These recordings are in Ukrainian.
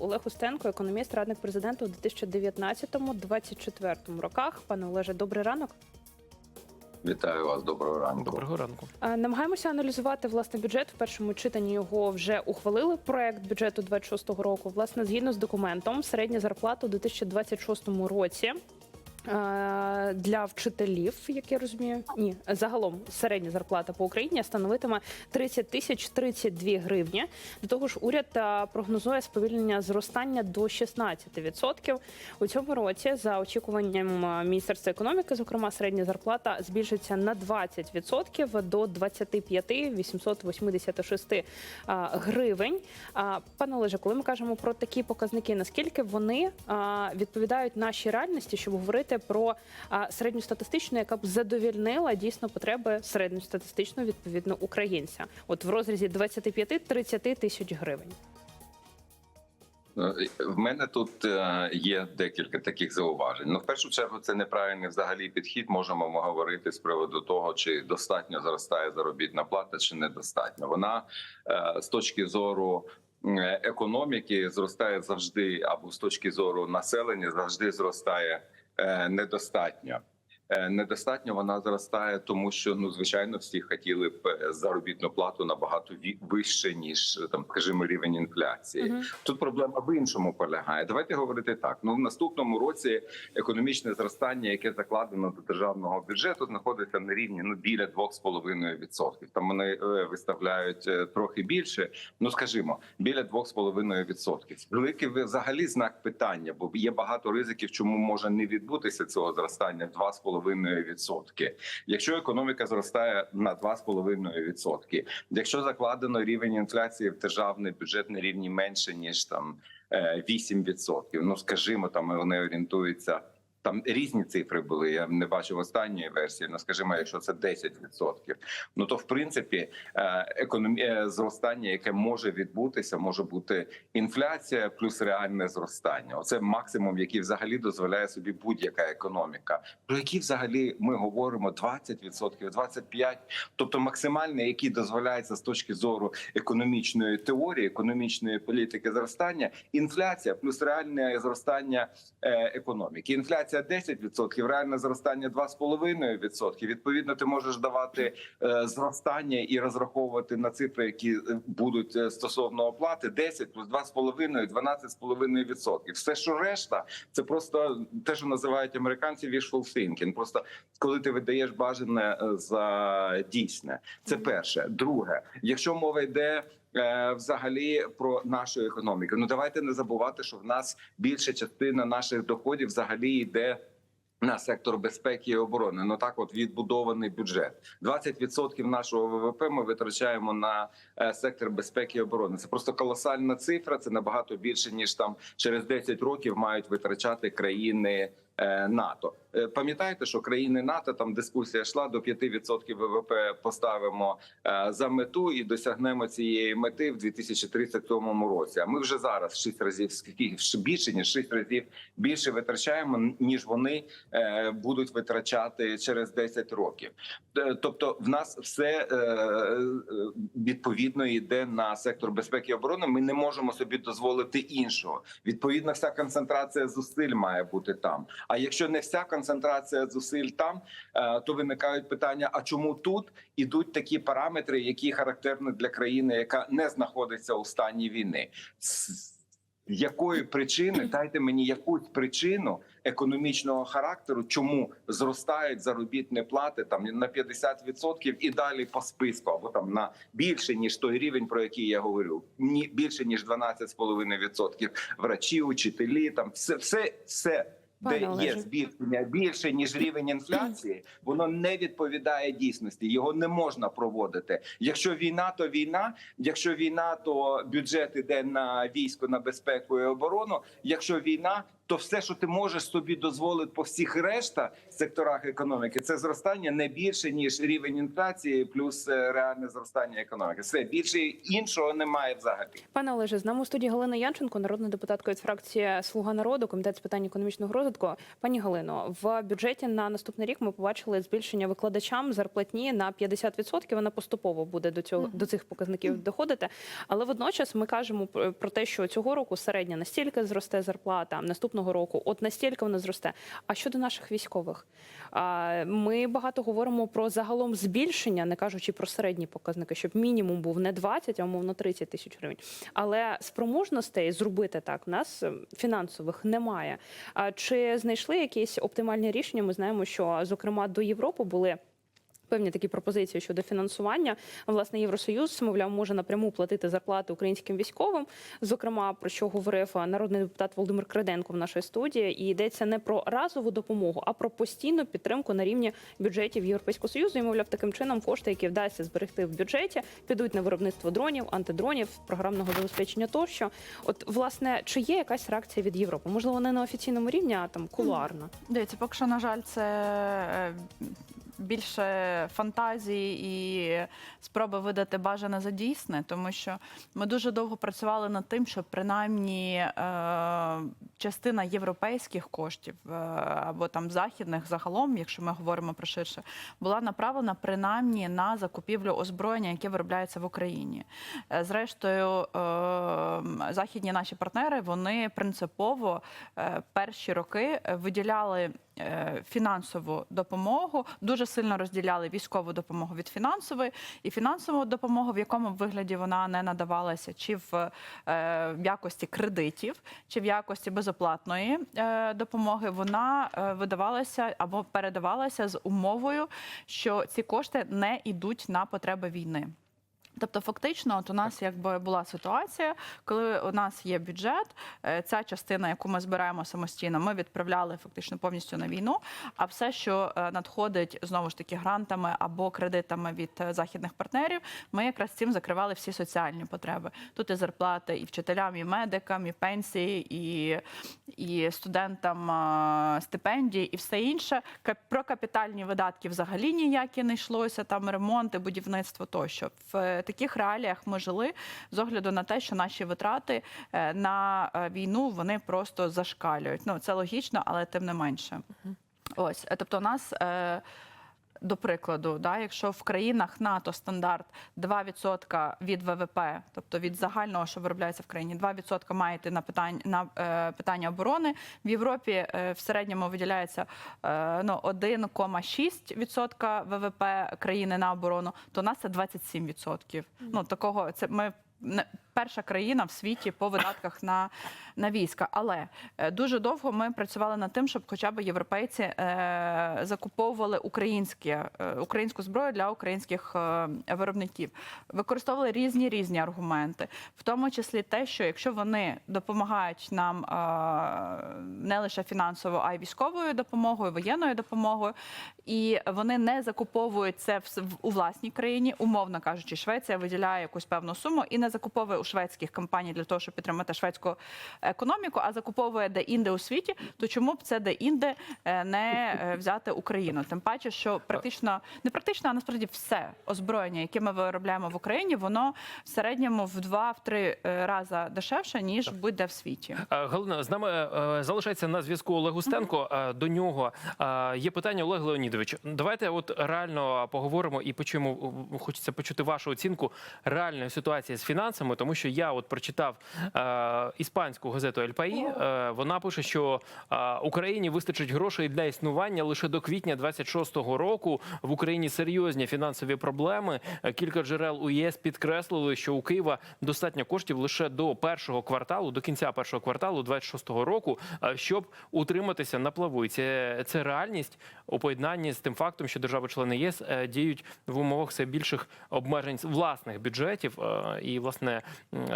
Олег Устенко, економіст, радник президента у 2019-2024 роках. Пане Олеже, добрий ранок. Вітаю вас, доброго ранку. Доброго ранку. Намагаємося аналізувати власне бюджет. В першому читанні його вже ухвалили. Проект бюджету 26-го року. Власне, згідно з документом, середня зарплата у 2026 році. Е, Для вчителів, як я розумію, ні, загалом середня зарплата по Україні становитиме 30 тисяч 32 гривні. До того ж, уряд е, прогнозує сповільнення зростання до 16%. У цьому році, за очікуванням е, Міністерства економіки, зокрема, середня зарплата збільшиться на 20% до 25 886 е, гривень. Пане Олеже, коли ми кажемо про такі показники, наскільки вони відповідають нашій реальності, щоб говорити про а, середньостатистичну, яка б задовільнила дійсно потреби середньостатистичного відповідно українця, от в розрізі 25-30 тисяч гривень. Е, В мене тут е, є декілька таких зауважень. Ну, в першу чергу, це неправильний взагалі підхід. Можемо говорити з приводу того, чи достатньо зростає заробітна плата, чи недостатньо. Вона е, з точки зору. Економіки зростає завжди, або з точки зору населення завжди зростає недостатньо. Е, Недостатньо вона зростає, тому що ну звичайно всі хотіли б е, заробітну плату набагато вище ніж там, скажімо, рівень інфляції. Мгм. Тут проблема в іншому полягає. Давайте говорити так. Ну в наступному році економічне зростання, яке закладено до державного бюджету, знаходиться на рівні ну біля 2,5%. Там вони е, виставляють е, трохи більше. Ну скажімо, біля 2,5%. Великий взагалі знак питання, бо є багато ризиків, чому може не відбутися цього зростання в 2,5%. Якщо економіка зростає на 2,5%, якщо закладено рівень інфляції в державний бюджет на рівні менше ніж там е, 8%, ну скажімо, там вони орієнтуються. Там різні цифри були. Я не бачив останньої версії. Ну скажімо, якщо це 10%, ну то в принципі е, економі... е, зростання, яке може відбутися, може бути інфляція плюс реальне зростання. Оце максимум, який взагалі дозволяє собі будь-яка економіка. Про які взагалі ми говоримо 20%, 25%, тобто максимальне, який дозволяється з точки зору економічної теорії, економічної політики зростання, інфляція плюс реальне зростання е, економіки. Інфляція 10%, реальне зростання 2,5%. Відповідно, ти можеш давати е, зростання і розраховувати на цифри, які е, будуть е, стосовно оплати 10 плюс 2,5, 12,5%. Все, що решта, це просто те, що називають американці wishful thinking. Просто коли ти видаєш бажане за дійсне, це перше. Друге, якщо мова йде. Е, Взагалі про нашу економіку. Ну давайте не забувати, що в нас більша частина наших доходів взагалі йде на сектор безпеки і оборони. Ну так, от відбудований бюджет. 20% нашого ВВП ми витрачаємо на е, сектор безпеки і оборони. Це просто колосальна цифра. Це набагато більше ніж там через 10 років мають витрачати країни. Е, НАТО Е, пам'ятаєте, що країни НАТО там дискусія йшла до 5% ВВП поставимо е, за мету і досягнемо цієї мети в 2037 році. А ми вже зараз 6 разів більше ніж 6 разів більше витрачаємо ніж вони будуть витрачати через 10 років. Тобто, в нас все відповідно йде на сектор безпеки і оборони. Ми не можемо собі дозволити іншого. Відповідно, вся концентрація зусиль має бути там. А якщо не вся концентрація зусиль там, е, то виникають питання: а чому тут ідуть такі параметри, які характерні для країни, яка не знаходиться у стані війни? Якої причини дайте мені якусь причину економічного характеру, чому зростають заробітні плати там на 50% і далі по списку, або там на більше ніж той рівень, про який я говорю, ні більше ніж 12,5% врачі, учителі, там все, все, все. Пане Де є збільшення більше ніж рівень інфляції, воно не відповідає дійсності. Його не можна проводити. Якщо війна, то війна. Якщо війна, то бюджет іде на військо, на безпеку і оборону. Якщо війна, то все, що ти можеш собі дозволити по всіх решта секторах економіки, це зростання не більше ніж рівень інфляції, плюс е, реальне зростання економіки. Все більше іншого немає взагалі. Пане Олеже, з нами у студії Галина Янченко, народна депутатка від фракції Слуга народу, комітет з питань економічного розвитку. пані Галино, в бюджеті на наступний рік ми побачили збільшення викладачам зарплатні на 50%. Вона поступово буде до цього до цих показників доходити. Але водночас ми кажемо про про те, що цього року середня настільки зросте зарплата, наступного року от настільки вона зросте. А щодо наших військових, ми багато говоримо про загалом збільшення, не кажучи про середні показники, щоб мінімум був не 20, а умовно 30 тисяч гривень. Але спроможностей зробити так в нас е, фінансових немає. А чи знайшли якісь оптимальні рішення? Ми знаємо, що зокрема до Європи були. Певні такі пропозиції щодо фінансування. Власне, Євросоюз, мовляв, може напряму платити зарплати українським військовим. Зокрема, про що говорив народний депутат Володимир Креденко в нашій студії. І йдеться не про разову допомогу, а про постійну підтримку на рівні бюджетів Європейського союзу. І мовляв, таким чином кошти, які вдасться зберегти в бюджеті, підуть на виробництво дронів, антидронів, програмного забезпечення тощо. От, власне, чи є якась реакція від Європи? Можливо, не на офіційному рівні, а там кулуарно. Дивіться, поки що, на жаль, це е, більше фантазії і спроби видати бажане за дійсне, тому що ми дуже довго працювали над тим, щоб принаймні е, частина європейських коштів е, або там західних загалом, якщо ми говоримо про ширше, була направлена принаймні на закупівлю озброєння, яке виробляється в Україні. Е, Зрештою, е, західні наші партнери вони принципово е, перші роки виділяли фінансову допомогу, дуже сильно розділяли військову допомогу від фінансової, і фінансову допомогу, в якому вигляді вона не надавалася, чи в, е, якості кредитів, чи в якості безоплатної е, допомоги, вона е, видавалася або передавалася з умовою, що ці кошти не йдуть на потреби війни. Тобто, фактично, от у нас якби була ситуація, коли у нас є бюджет, е, ця частина, яку ми збираємо самостійно, ми відправляли фактично повністю на війну. А все, що е, надходить знову ж таки грантами або кредитами від е, західних партнерів, ми якраз цим закривали всі соціальні потреби. Тут і зарплати, і вчителям, і медикам, і пенсії, і, і студентам стипендії, і все інше. Про капітальні видатки взагалі ніякі не йшлося. Там ремонти, будівництво тощо. В таких реаліях ми жили з огляду на те, що наші витрати е, на е, війну вони просто зашкалюють. Ну це логічно, але тим не менше. Ось, е, тобто, у нас. е, До прикладу, да, якщо в країнах НАТО стандарт 2% від ВВП, тобто від загального, що виробляється в країні, 2% має йти на питання на е, питання оборони. В Європі е, в середньому виділяється е, ну 1,6% ВВП країни на оборону, то у нас це 27%. Ну такого це ми. Перша країна в світі по видатках на, на війська. Але е, дуже довго ми працювали над тим, щоб хоча б європейці е, закуповували українські, е, українську зброю для українських е, виробників. Використовували різні різні аргументи, в тому числі те, що якщо вони допомагають нам е, не лише фінансово, а й військовою допомогою, воєнною допомогою, і вони не закуповують це в, в- у власній країні, умовно кажучи, Швеція виділяє якусь певну суму і не закуповує у шведських компаній для того, щоб підтримати шведську економіку, а закуповує де-інде у світі, то чому б це де-інде е, не е, взяти Україну? Тим паче, що практично не практично, а насправді все озброєння, яке ми виробляємо в Україні, воно в середньому в два-три рази дешевше ніж будь-де в світі. Е, Галина, з нами е, залишається на зв'язку Олег Устенко. Е, До нього е, є питання Олег Леонідович. Давайте от реально поговоримо і почуємо. е, Хочеться почути вашу оцінку реальної ситуації з фінансами, тому що я от прочитав е, іспанську газету «Ель Паї». Е, Вона пише, що е, Україні вистачить грошей для існування лише до квітня 26-го року. В Україні серйозні фінансові проблеми. Е, Кілька джерел у ЄС підкреслили, що у Києва достатньо коштів лише до першого кварталу, до кінця першого кварталу 26-го року, е, щоб утриматися на плаву. Це, це реальність у поєднанні з тим фактом, що держави-члени ЄС е, діють в умовах все більших обмежень власних бюджетів і власне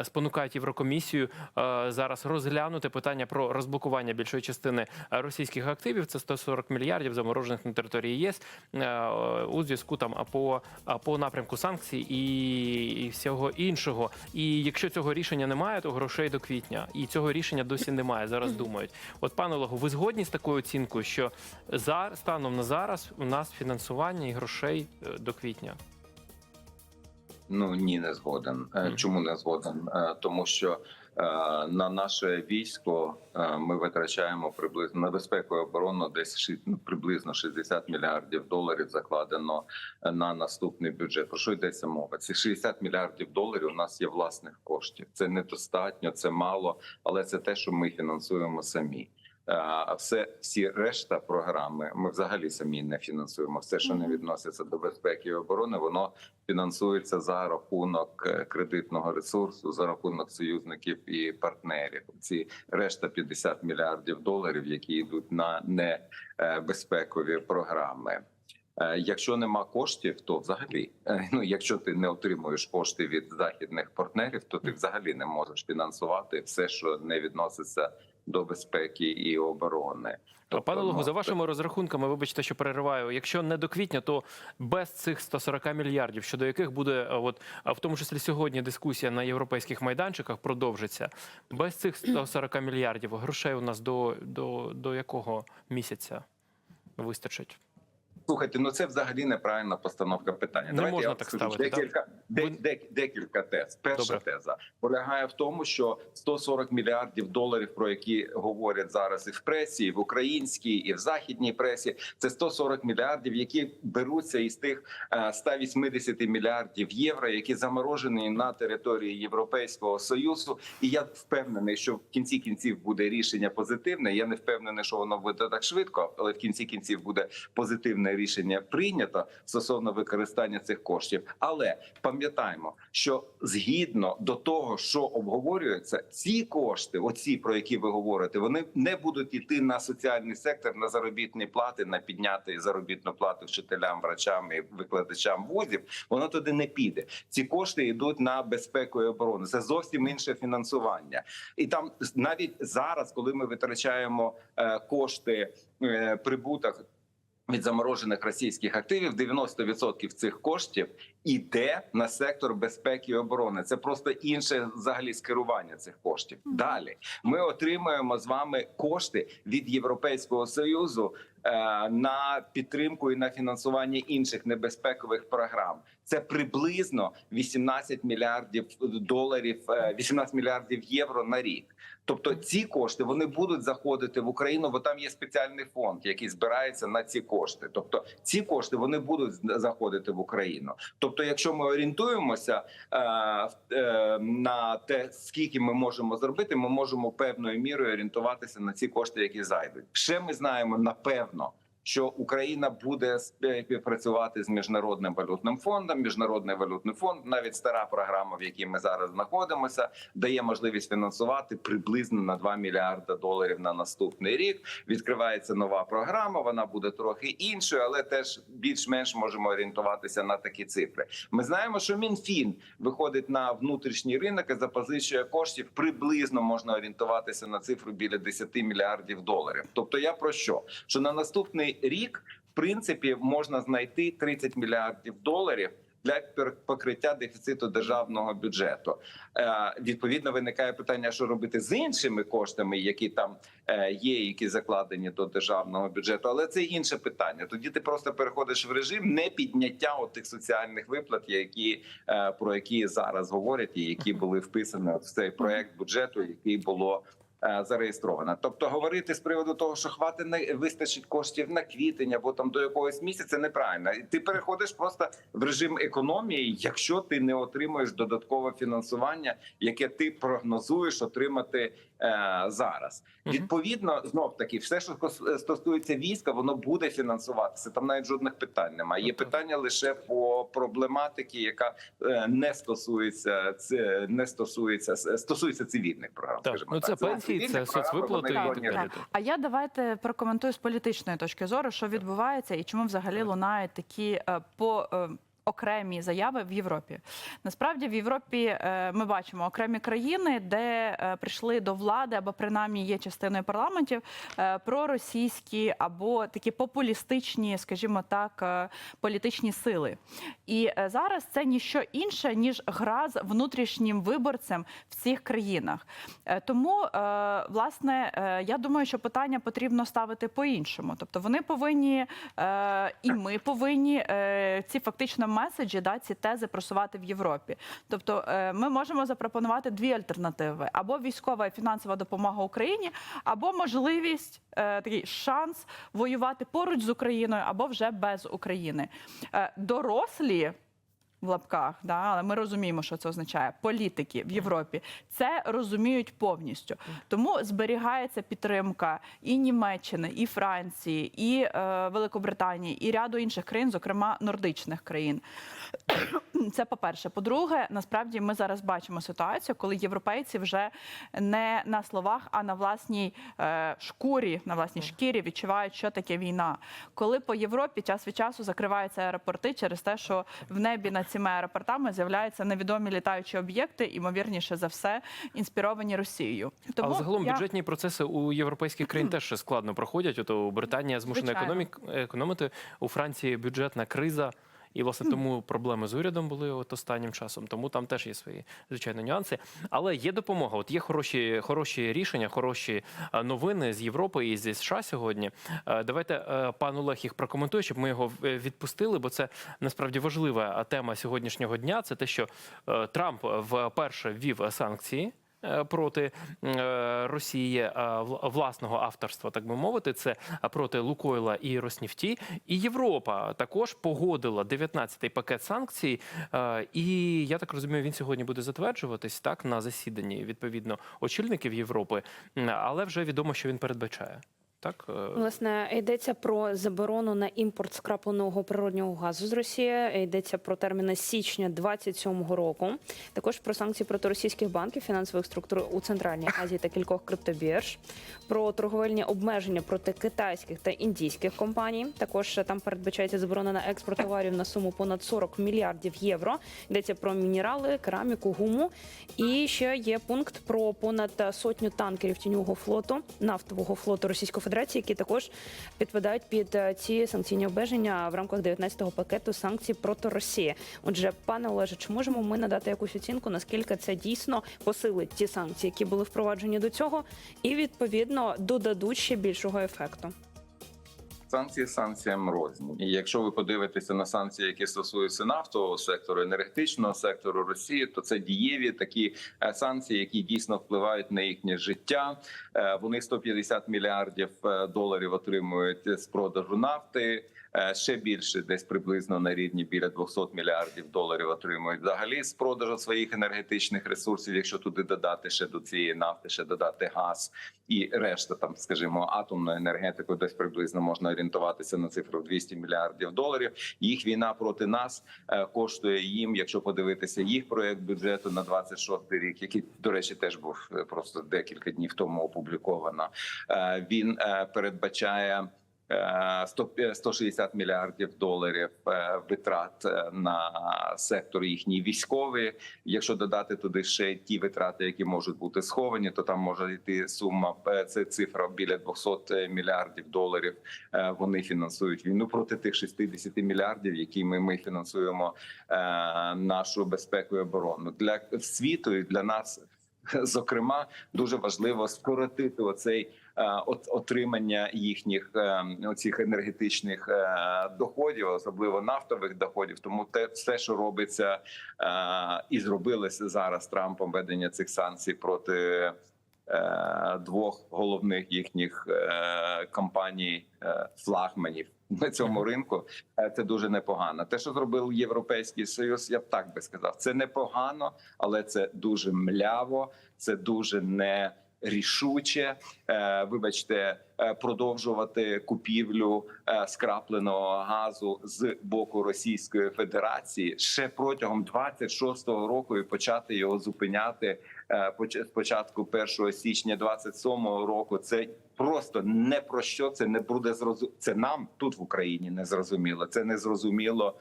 спонукають Єврокомісію е, зараз розглянути питання про розблокування більшої частини е, російських активів. Це 140 мільярдів заморожених на території ЄС е, у зв'язку там по, по напрямку санкцій і, всього іншого. І якщо цього рішення немає, то грошей до квітня. І цього рішення досі немає. Зараз думають. От пане Олегу, ви згодні з такою оцінкою, що за станом на зараз у нас фінансування і грошей е, до квітня? Ну ні, не згоден. Е, Чому не згоден? Е, Тому що е, на наше військо ми витрачаємо приблизно на безпеку і оборону десь ну, приблизно 60 мільярдів доларів закладено на наступний бюджет. Про що йдеться мова? Ці 60 мільярдів доларів у нас є власних коштів. Це недостатньо, це мало, але це те, що ми фінансуємо самі. Е, А все всі решта програми ми взагалі самі не фінансуємо. Все, що не відноситься до безпеки і оборони, воно фінансується за рахунок е, кредитного ресурсу, за рахунок союзників і партнерів. Ці решта 50 мільярдів доларів, які йдуть на небезпекові програми. Е, Якщо нема коштів, то взагалі е, ну якщо ти не отримуєш кошти від західних партнерів, то ти взагалі не можеш фінансувати все, що не відноситься до безпеки і оборони. Тобто, пане Лугу, за вашими розрахунками, вибачте, що перериваю. Якщо не до квітня, то без цих 140 мільярдів, щодо яких буде, от а в тому числі сьогодні дискусія на європейських майданчиках продовжиться. Без цих 140 мільярдів грошей у нас до, до, до якого місяця вистачить? Слухайте, ну це взагалі неправильна постановка питання. Не можна вам так скажу ставити, Декілька, де, Ви- декілька тез. Перша Добре. теза полягає в тому, що 140 мільярдів доларів, про які говорять зараз і в пресі, і в українській, і в західній пресі, це 140 мільярдів, які беруться із тих е, 180 мільярдів євро, які заморожені на території Європейського союзу. І я впевнений, що в кінці кінців буде рішення позитивне. Я не впевнений, що воно буде так швидко, але в кінці кінців буде позитивне рішення прийнято стосовно використання цих коштів. Але пам'ятаємо, що згідно до того, що обговорюється, ці кошти, оці про які ви говорите, вони не будуть йти на соціальний сектор, на заробітні плати, на підняти заробітну плату вчителям, врачам і викладачам вузів. Воно туди не піде. Ці кошти йдуть на безпеку і оборону. Це зовсім інше фінансування, і там навіть зараз, коли ми витрачаємо е, кошти е, прибуток від заморожених російських активів 90% цих коштів іде на сектор безпеки і оборони. Це просто інше взагалі скерування цих коштів. Далі ми отримуємо з вами кошти від Європейського союзу е, на підтримку і на фінансування інших небезпекових програм. Це приблизно 18 мільярдів доларів, е, 18 мільярдів євро на рік. Тобто ці кошти вони будуть заходити в Україну, бо там є спеціальний фонд, який збирається на ці кошти. Тобто ці кошти вони будуть заходити в Україну. Тобто, якщо ми орієнтуємося е, е, на те, скільки ми можемо зробити, ми можемо певною мірою орієнтуватися на ці кошти, які зайдуть. Ще ми знаємо напевно. Що Україна буде співпрацювати з міжнародним валютним фондом. Міжнародний валютний фонд, навіть стара програма, в якій ми зараз знаходимося, дає можливість фінансувати приблизно на 2 мільярда доларів на наступний рік. Відкривається нова програма. Вона буде трохи іншою, але теж більш-менш можемо орієнтуватися на такі цифри. Ми знаємо, що МінФін виходить на внутрішній ринок і запозичує коштів. Приблизно можна орієнтуватися на цифру біля 10 мільярдів доларів. Тобто, я про що? Що на наступний рік, в принципі, можна знайти 30 мільярдів доларів. Для покриття дефіциту державного бюджету е, відповідно виникає питання, що робити з іншими коштами, які там е, є, які закладені до державного бюджету. Але це інше питання. Тоді ти просто переходиш в режим не підняття тих соціальних виплат, які е, про які зараз говорять, і які були вписані в цей проект бюджету, який було. Е, Зареєстрована, тобто говорити з приводу того, що хватить не вистачить коштів на квітень або там до якогось місяця, неправильно. Ти переходиш просто в режим економії, якщо ти не отримуєш додаткове фінансування, яке ти прогнозуєш отримати е, зараз. Мгм. Відповідно, знов таки, все, що кос- стосується війська, воно буде фінансуватися. Там навіть жодних питань немає. Є Ну, питання лише по проблематиці, яка е, не стосується це не стосується стосується цивільних програм. Так, скажімо ну це так. Пенсії, це соцвиплати і так далі. А я давайте прокоментую з політичної точки зору, що відбувається і чому взагалі лунають такі е, по. Окремі заяви в Європі. Насправді в Європі е, ми бачимо окремі країни, де е, прийшли до влади або принаймні є частиною парламентів е, проросійські або такі популістичні, скажімо так, політичні сили. І зараз це ніщо інше ніж гра з внутрішнім виборцем в цих країнах. Тому, власне, я думаю, що питання потрібно ставити по-іншому. Тобто вони повинні, і ми повинні ці фактично меседжі, да, ці тези просувати в Європі. Тобто, е, ми можемо запропонувати дві альтернативи: або військова і фінансова допомога Україні, або можливість е, такий шанс воювати поруч з Україною, або вже без України. Е, Дорослі в лапках, да, але ми розуміємо, що це означає. Політики в Європі це розуміють повністю. Тому зберігається підтримка і Німеччини, і Франції, і е, Великобританії, і ряду інших країн, зокрема нордичних країн. Це по-перше. По-друге, насправді ми зараз бачимо ситуацію, коли європейці вже не на словах, а на власній е, шкурі, на власній шкірі відчувають, що таке війна. Коли по Європі час від часу закриваються аеропорти через те, що в небі над цими аеропортами з'являються невідомі літаючі об'єкти, імовірніше за все, інспіровані Росією. Але загалом я- бюджетні процеси у європейських країн теж складно проходять. От у Британія змушена економік економити. У Франції бюджетна криза. І власне тому проблеми з урядом були от останнім часом. Тому там теж є свої звичайно нюанси. Але є допомога. От є хороші, хороші рішення, хороші е, новини з Європи і зі США сьогодні. Е, Давайте е, пан Олег їх прокоментує, щоб ми його відпустили, бо це насправді важлива тема сьогоднішнього дня. Це те, що Трамп вперше ввів санкції проти е, Росії е, власного авторства, так би мовити, це проти Лукойла і Роснефті. І Європа також погодила 19-й пакет санкцій. Е, І я так розумію, він сьогодні буде затверджуватись так на засіданні відповідно очільників Європи, але вже відомо, що він передбачає. Так Е, Власне, йдеться про заборону на імпорт скрапленого природнього газу з Росії. Йдеться про терміни січня 27-го року. Також про санкції проти російських банків, фінансових структур у Центральній Азії та кількох криптобірж. Про торговельні обмеження проти китайських та індійських компаній. Також там передбачається заборона на експорт товарів на суму понад 40 мільярдів євро. Йдеться про мінерали, кераміку, гуму. І ще є пункт про понад сотню танкерів тіньового флоту, нафтового флоту Російської Федерації, які також підпадають під е, ці санкційні обмеження в рамках 19-го пакету санкцій проти Росії. Отже, пане Олеже, чи можемо ми надати якусь оцінку, наскільки це дійсно посилить ті санкції, які були впроваджені до цього, і відповідно додадуть ще більшого ефекту? Санкції санкціям розні. І якщо ви подивитеся на санкції, які стосуються нафтового сектору, енергетичного сектору Росії, то це дієві такі е, санкції, які дійсно впливають на їхнє життя. Е, Вони 150 мільярдів е, доларів отримують з продажу нафти. Е, Ще більше, десь приблизно на рівні біля 200 мільярдів доларів отримують взагалі з продажу своїх енергетичних ресурсів. Якщо туди додати ще до цієї нафти, ще додати газ і решта, там скажімо, атомну енергетику, десь приблизно можна орієнтуватися на цифру в 200 мільярдів доларів. Їх війна проти нас е, коштує їм, якщо подивитися їх проект бюджету на 26 рік, який до речі теж був е, просто декілька днів тому опубліковано. Він передбачає. Е, 100 160 мільярдів доларів е, витрат е, на сектор їхній військовий. Якщо додати туди ще ті витрати, які можуть бути сховані, то там може йти сума е, це цифра біля 200 мільярдів доларів. Е, Вони фінансують війну проти тих 60 мільярдів, які ми, фінансуємо е, нашу безпеку і оборону для світу і для нас. Зокрема, дуже важливо скоротити оцей е, отримання їхніх е, оцих енергетичних е, доходів, особливо нафтових доходів. Тому те все, що робиться е, і зробилося зараз Трампом ведення цих санкцій проти е, двох головних їхніх е, компаній е, флагманів на цьому ринку. е, Це дуже непогано. Те, що зробив Європейський Союз, я б так би сказав, це непогано, але це дуже мляво, це дуже не. Рішуче, е, вибачте, е, продовжувати купівлю е, скрапленого газу з боку Російської Федерації ще протягом 26-го року і почати його зупиняти е, поч- з початку 1 січня 27-го року. Це просто не про що це не буде зрозуміло. Це нам тут в Україні не зрозуміло. Це не зрозуміло.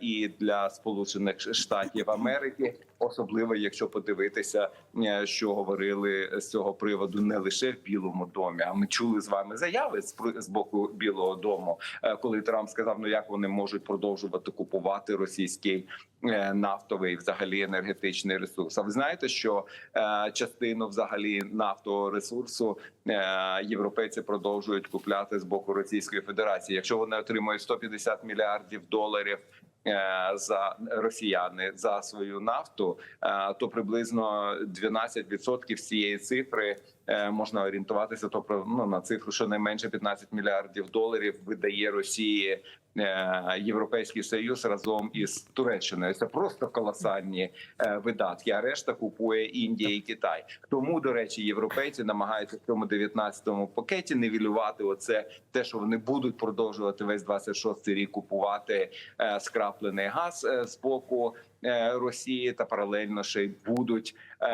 І для Сполучених Штатів Америки, особливо якщо подивитися, е, що говорили з цього приводу не лише в Білому домі, а ми чули з вами заяви з з боку Білого Дому, е, коли Трамп сказав, ну як вони можуть продовжувати купувати російський е, нафтовий, взагалі енергетичний ресурс. А ви знаєте, що частину взагалі нафтового ресурсу європейці продовжують купляти з боку Російської Федерації. Якщо вони отримують 150 мільярдів доларів за росіяни за свою нафту, е, то приблизно 12% з цієї цифри е, можна орієнтуватися. То про ну на цифру що не менше 15 мільярдів доларів видає Росії е, Європейський Союз разом із Туреччиною. Це просто колосальні е, видатки. А решта купує Індія і Китай. Тому, до речі, європейці намагаються в цьому 19-му пакеті нівелювати оце те, що вони будуть продовжувати весь 26-й рік купувати е, скраплений газ е, з боку. Е, Росії та паралельно ще й будуть е,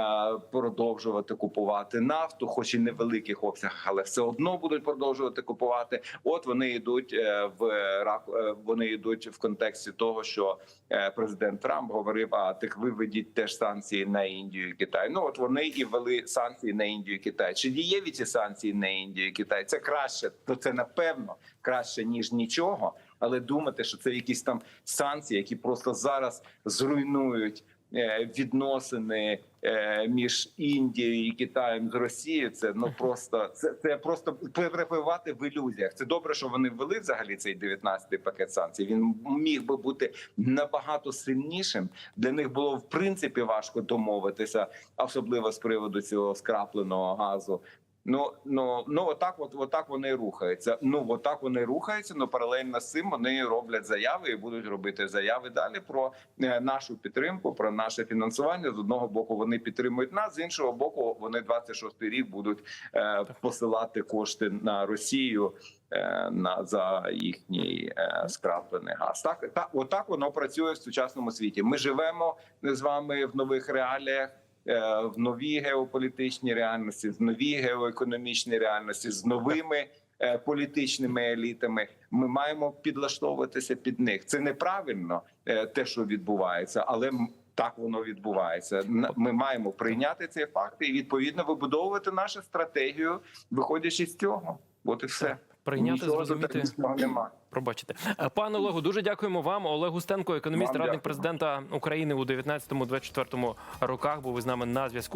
продовжувати купувати нафту, хоч і невеликих обсягах, але все одно будуть продовжувати купувати. От вони йдуть е, в рак- вони йдуть в контексті того, що президент Трамп говорив: а так ви введіть теж санкції на Індію і Китай. Ну от вони і ввели санкції на Індію і Китай. Чи дієві ці санкції на Індію і Китай? Це краще, то це напевно краще ніж нічого. Але думати, що це якісь там санкції, які просто зараз зруйнують е, відносини е, між Індією і Китаєм з Росією. Це ну просто це, це просто перепливати в ілюзіях. Це добре, що вони ввели взагалі цей 19-й пакет санкцій. Він міг би бути набагато сильнішим. Для них було в принципі важко домовитися, особливо з приводу цього скрапленого газу. Ну ну ну отак, от отак вони рухаються. Ну отак вони рухаються. Ну паралельно з цим вони роблять заяви і будуть робити заяви далі про е, нашу підтримку, про наше фінансування. З одного боку вони підтримують нас, з іншого боку, вони 26-й рік будуть е, посилати кошти на Росію. е, На за їхній е, скраплений газ, так так, отак воно працює в сучасному світі. Ми живемо з вами в нових реаліях в новій геополітичній реальності, в новій геоекономічній реальності, з новими е, політичними елітами. Ми маємо підлаштовуватися під них. Це неправильно е, те, що відбувається, але так воно відбувається. Ми маємо прийняти цей факт і відповідно вибудовувати нашу стратегію, виходячи з цього. От і все Прийняти, Нічого зрозуміти. немає. Пробачте, Е, пане Олегу, дуже дякуємо вам. Олег Густенко, економіст, Вам радник дякую. президента України у 19-24 роках. Був із нами на зв'язку.